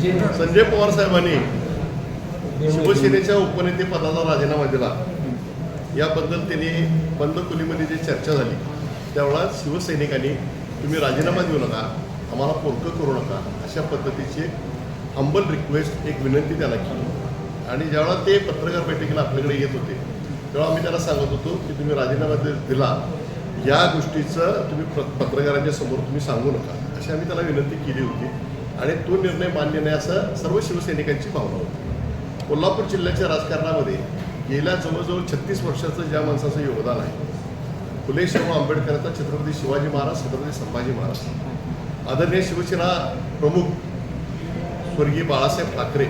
संजय पवार साहेबांनी शिवसेनेच्या उपनेते पदाचा राजीनामा दिला. याबद्दल त्यांनी बंद खोलीमध्ये जी चर्चा झाली त्यावेळा शिवसैनिकांनी तुम्ही राजीनामा देऊ नका आम्हाला पोरकं करू नका अशा पद्धतीची हंबल रिक्वेस्ट एक विनंती त्यांना केली. आणि ज्यावेळा ते पत्रकार बैठकीला आपल्याकडे येत होते तेव्हा आम्ही त्यांना सांगत होतो की तुम्ही राजीनामा दिला या गोष्टीचं तुम्ही पत्रकारांच्या समोर तुम्ही सांगू नका अशी आम्ही त्याला विनंती केली होती. आणि तो निर्णय मान्य नाही असं सर्व शिवसैनिकांची भावना होती. कोल्हापूर जिल्ह्याच्या राजकारणामध्ये गेल्या जवळजवळ छत्तीस वर्षाचं ज्या माणसाचं योगदान आहे फुले शाहू आंबेडकरांचा छत्रपती शिवाजी महाराज छत्रपती संभाजी महाराज. आदरणीय शिवसेना प्रमुख स्वर्गीय बाळासाहेब ठाकरे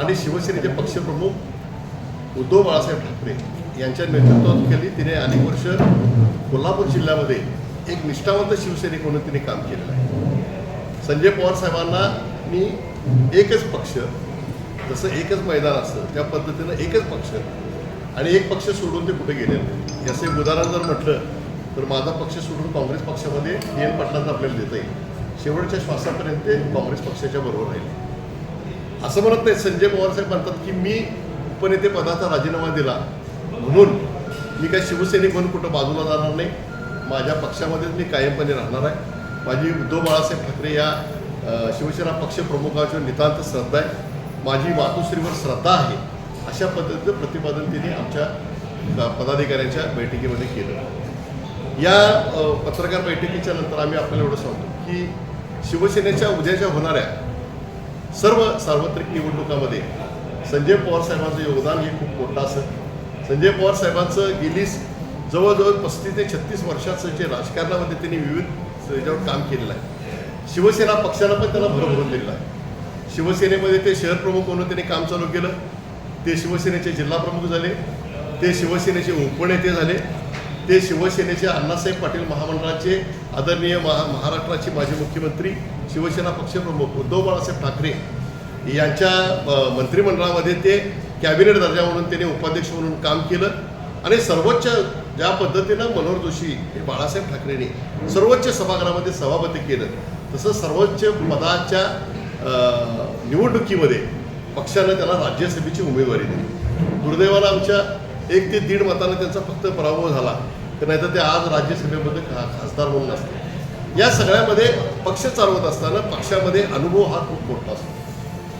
आणि शिवसेनेचे पक्षप्रमुख उद्धव बाळासाहेब ठाकरे यांच्या नेतृत्वाखाली तिने अनेक वर्ष कोल्हापूर जिल्ह्यामध्ये एक निष्ठावंत शिवसैनिक म्हणून तिने काम केलेलं आहे. संजय पवार साहेबांना मी एकच पक्ष जसं एकच मैदान असतं त्या पद्धतीनं एकच पक्ष आणि एक पक्ष सोडून ते कुठे गेले नाही. याचं एक उदाहरण जर म्हटलं तर माझा पक्ष सोडून काँग्रेस पक्षामध्ये डी एन पाटलांना आपल्याला देता येईल. शेवटच्या श्वासापर्यंत ते काँग्रेस पक्षाच्या बरोबर राहील. असं म्हणत नाही संजय पवार साहेब म्हणतात की मी उपनेते पदाचा राजीनामा दिला. म्हणून मी काय शिवसैनिक म्हणून कुठं बाजूला जाणार नाही. माझ्या पक्षामध्येच मी कायमपणे राहणार आहे. माझी उद्धव बाळासाहेब ठाकरे या शिवसेना पक्षप्रमुखाच्या नितांत श्रद्धा आहे. माझी मातोश्रीवर श्रद्धा आहे. अशा पद्धतीचं प्रतिपादन त्यांनी आमच्या पदाधिकाऱ्यांच्या बैठकीमध्ये केलं. या पत्रकार बैठकीच्या नंतर आम्ही आपल्याला एवढं सांगतो की शिवसेनेच्या उद्याच्या होणाऱ्या सर्व सार्वत्रिक निवडणुकामध्ये संजय पवार साहेबांचं योगदान हे खूप मोठं असं. संजय पवार साहेबांचं गेली जवळजवळ पस्तीस ते छत्तीस वर्षाचं जे राजकारणामध्ये त्यांनी विविध याच्यावर काम केलेलं आहे. शिवसेना पक्षानं पण त्याला भरभरून दिलेलं आहे. शिवसेनेमध्ये ते शहर प्रमुख म्हणून त्यांनी काम चालू केलं. ते शिवसेनेचे जिल्हा प्रमुख झाले. ते शिवसेनेचे उपनेते झाले. ते शिवसेनेचे अण्णासाहेब पाटील महामंडळाचे आदरणीय महा महाराष्ट्राचे माजी मुख्यमंत्री शिवसेना पक्षप्रमुख उद्धव बाळासाहेब ठाकरे यांच्या मंत्रिमंडळामध्ये ते कॅबिनेट दर्जा म्हणून त्यांनी उपाध्यक्ष म्हणून काम केलं. आणि सर्वोच्च ज्या पद्धतीनं मनोहर जोशी हे बाळासाहेब ठाकरेंनी सर्वोच्च सभागृहामध्ये सभापती केलं तसं सर्वोच्च पदाच्या निवडणुकीमध्ये पक्षानं त्याला राज्यसभेची उमेदवारी दिली. दुर्दैवाला आमच्या एक ते दीड मतानं त्यांचा फक्त पराभव झाला तर नाहीतर ते आज राज्यसभेमध्ये खा खासदार म्हणून असते या सगळ्यामध्ये पक्ष चालवत असताना पक्षामध्ये अनुभव हा खूप मोठा असतो.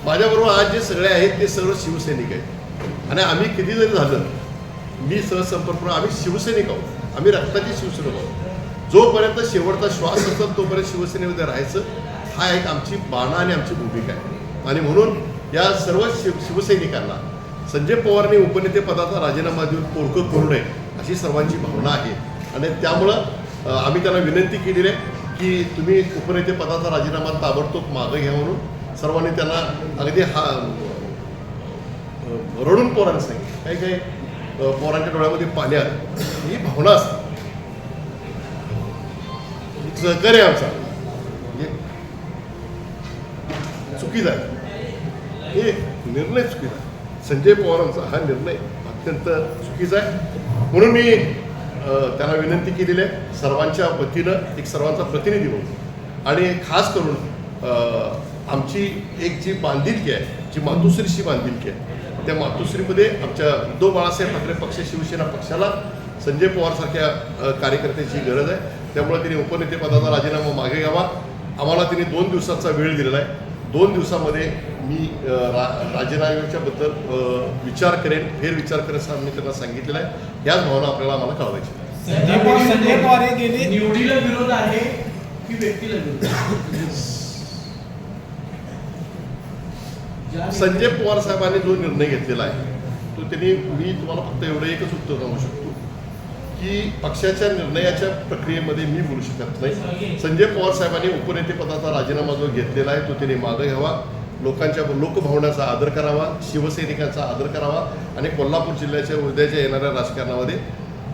माझ्याबरोबर आज जे सगळे आहेत ते सर्व शिवसैनिक आहेत. आणि आम्ही किती जरी झालं मी सहसंपर्क आम्ही शिवसैनिक आहोत. आम्ही रक्ताची शिवसैनिक आहोत. जोपर्यंत शेवटचा श्वास असतात तोपर्यंत शिवसेनेमध्ये राहायचं हा एक आमची बाणा आणि आमची भूमिका आहे. आणि म्हणून या सर्व शिव शिवसैनिकांना संजय पवारने उपनेते पदाचा राजीनामा देऊन पोरकं करू नये अशी सर्वांची भावना आहे. आणि त्यामुळं आम्ही त्यांना विनंती केलेली आहे की तुम्ही उपनेते पदाचा राजीनामा ताबडतोब मागं घ्या म्हणून. सर्वांनी त्यांना अगदी हा रडून पोरांनी सांगितलं काही काही पोरांच्या डोळ्यामध्ये पाणी आलं ही भावना असते. सहकार्य आहे आमचा. चुकीचा आहे. हे निर्णय चुकीचा आहे. संजय पवारांचा हा निर्णय अत्यंत चुकीचा आहे. म्हणून मी त्याला त्यांना विनंती केलेली आहे सर्वांच्या वतीनं एक सर्वांचा प्रतिनिधी म्हणून. आणि खास करून आमची एक जी बांधिलकी आहे जी मातोश्रीची बांधिलकी आहे त्या मातोश्रीमध्ये आमच्या उद्धव बाळासाहेब ठाकरे पक्ष शिवसेना पक्षाला संजय पवारसारख्या कार्यकर्त्याची गरज आहे. त्यामुळे त्यांनी उपनेतेपदाचा राजीनामा मागे घ्यावा. आम्हाला त्यांनी दोन दिवसाचा वेळ दिलेला आहे. दोन दिवसामध्ये मी रा राजीनाम्याच्या बद्दल अ, विचार करेन फेर विचार करेन असं मी त्यांना सांगितलेलं आहे. याच भावना आपल्याला आम्हाला कळवायची संजय पवार संजय पवार हे गेले. निवडीला विरोध आहे की व्यक्तीला विरोध आहे? ज्या संजय पवार साहेबांनी जो निर्णय घेतलेला आहे तो त्यांनी मी तुम्हाला फक्त एवढं एकच उत्तर सांगू शकतो की पक्षाच्या निर्णयाच्या प्रक्रियेमध्ये मी बोलू शकत नाही. संजय पवार साहेबांनी उपनेतेपदाचा राजीनामा जो घेतलेला आहे तो त्यांनी मागं घ्यावा. लोकांच्या लोकभावनाचा आदर करावा शिवसैनिकांचा आदर करावा आणि कोल्हापूर जिल्ह्याच्या उद्याच्या येणाऱ्या राजकारणामध्ये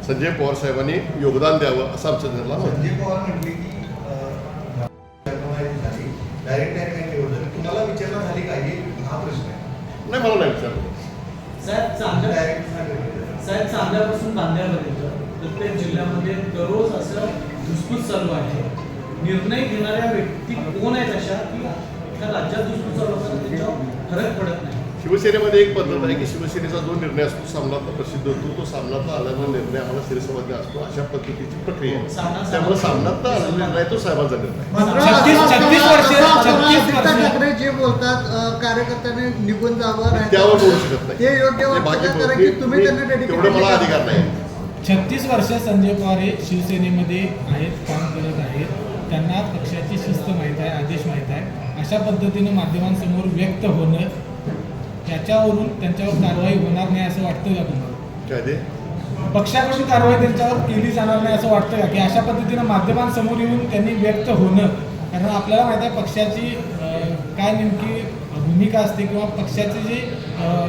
संजय पवार साहेबांनी योगदान द्यावं असं आमचं निर्णय नाही मला नाही विचारलं. साहेब चांगल्या साहेब चांगल्यापासून बांध्यापर्यंत प्रत्येक जिल्ह्यामध्ये दररोज असं धुसफूस चालू आहे. निर्णय घेणाऱ्या व्यक्ती कोण आहेत अशा की त्या राज्यात धुसफूस चालू असताना त्याच्यावर फरक पडत शिवसेनेमध्ये एक पद्धत आहे की शिवसेनेचा जो निर्णय असतो सामनातला प्रसिद्ध होतो तो सामनातला आलेला निर्णय आम्हाला शिरसमध्ये असतो अशा पद्धतीची प्रक्रिया आहे. सामना- त्यामुळे सामनातला आलेला निर्णय तो साहेबांचा निर्णय ठाकरे जे बोलतात कार्यकर्त्याने निघून जावं नाही त्यावर बोलू शकत नाही. ते योग्य वाटतं का? तुम्ही त्यांना तेवढं मला. अधिकार नाही. छत्तीस वर्ष संजय पवार हे शिवसेनेमध्ये आहेत काम करत आहेत. त्यांना पक्षाची शिस्त माहीत आहे आदेश माहीत आहे. अशा पद्धतीनं माध्यमांसमोर व्यक्त होणं त्याच्यावरून त्यांच्यावर कारवाई होणार नाही असं वाटतं का तुम्हाला? पक्षाकडून कारवाई त्यांच्यावर केली जाणार नाही असं वाटतं का? की अशा पद्धतीनं माध्यमांसमोर येऊन त्यांनी व्यक्त होणं कारण आपल्याला माहिती आहे पक्षाची काय नेमकी भूमिका असते किंवा पक्षाचे जे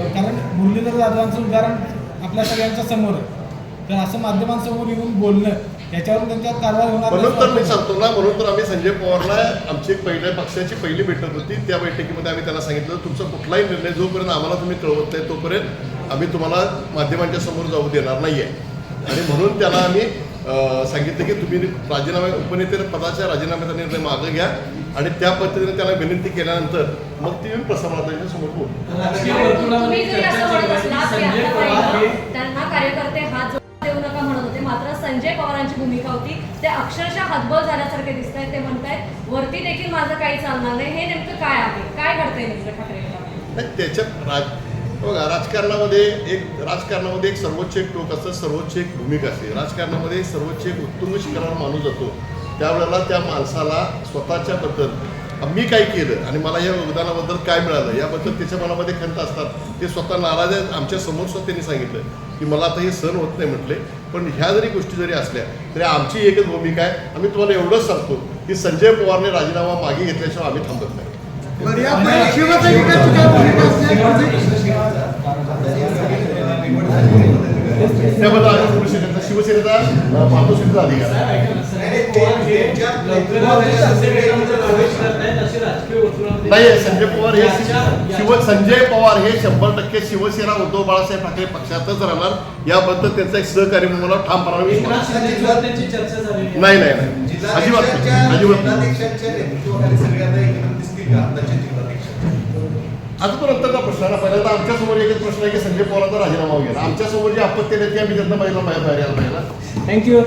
कारण मुरलीधर जाधवांचं उदाहरण आपल्या सगळ्यांच्या समोर आहे. तर असं माध्यमांसमोर येऊन बोलणं त्याच्यावरून त्यांच्यावर कारवाई होणार म्हणून तर मी? सांगतो ना म्हणून तर आम्ही संजय पवारला आमची एक पहिल्या पक्षाची पहिली बैठक होती. त्या बैठकीमध्ये आम्ही त्यांना सांगितलं तुमचा कुठलाही निर्णय जोपर्यंत आम्हाला तुम्ही कळवत नाही तोपर्यंत आम्ही तुम्हाला माध्यमांच्या समोर जाऊ देणार नाही आहे आणि म्हणून त्याला आम्ही सांगितलं की तुम्ही राजीनामा उपनेते पदाच्या राजीनाम्याचा निर्णय मागं घ्या आणि त्या पद्धतीने त्याला विनंती केल्यानंतर मग ती येऊन प्रसारमाध्यमांच्या समोर बोलू. संजय पवारांची भूमिका होती. ते अक्षरशः हतबल झाल्यासारखे दिसत आहेत ते म्हणतायत वरती देखील माझं काही चालणार नाही. हे नेमकं काय आहे? काय घडतंय नेमकं ठाकरे त्याच्यात राज बघा राजकारणामध्ये एक राजकारणामध्ये एक सर्वोच्च एक टोक असतं सर्वोच्च एक भूमिका असते. राजकारणामध्ये सर्वोच्च एक उत्तुंग शिखरावर माणूस जातो त्यावेळेला त्या माणसाला स्वतःच्या बद्दल मी काय केलं आणि मला या योगदानाबद्दल काय मिळालं याबद्दल त्याच्या मनामध्ये खंत असतात. ते स्वतः नाराज आहेत. आमच्यासमोर सुद्धा त्यांनी सांगितलं की मला आता हे सहन होत नाही म्हटले. पण ह्या जरी गोष्टी जरी असल्या तरी आमची एकच भूमिका आहे. आम्ही तुम्हाला एवढंच सांगतो की संजय पवारने राजीनामा मागे घेतल्याशिवाय आम्ही थांबत नाही? त्याबद्दल आम्ही शिवसेनेचा मातोश्रीचा अधिकार हे नाही संजय पवार हे शिव संजय पवार हे शंभर टक्के शिवसेना उद्धव बाळासाहेब ठाकरे पक्षातच राहणार. याबद्दल त्यांचा एक सहकारी म्हणून मला आहे. नाही नाही नाही. अजिबात अजिबात आता का? प्रश्न आहे ना पहिल्यांदा आमच्यासमोर एकच प्रश्न आहे की संजय पवारांचा राजीनामा घ्या आमच्यासमोर जी आपत्ती नाही ती आम्ही त्यांना पहिला बाहेर यायला पाहिजे थँक्यू